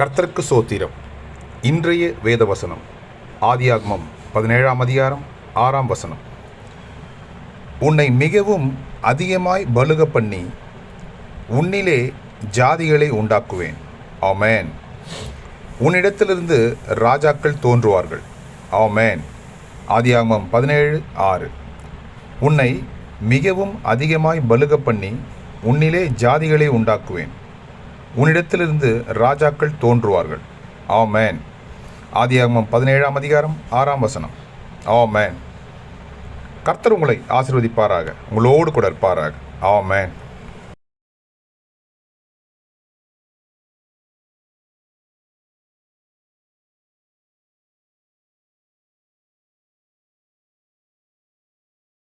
கர்த்தருக்கு சோத்திரம். இன்றைய வேத வசனம் ஆதியாகமம் பதினேழாம் அதிகாரம் ஆறாம் வசனம். உன்னை மிகவும் அதிகமாய் பலுக பண்ணி உன்னிலே ஜாதிகளை உண்டாக்குவேன். ஆமேன். உன்னிடத்திலிருந்து ராஜாக்கள் தோன்றுவார்கள். ஆமேன். ஆதியாகமம் பதினேழு ஆறு. உன்னை மிகவும் அதிகமாய் பலுக பண்ணி உன்னிலே ஜாதிகளை உண்டாக்குவேன். உன்னிடத்திலிருந்து ராஜாக்கள் தோன்றுவார்கள். ஆமென். ஆதியாகமம் பதினேழாம் அதிகாரம் ஆறாம் வசனம். ஆமென். கர்த்தர் உங்களை ஆசீர்வதிப்பாராக. உங்களோடு கூட இருப்பாராக. மேன்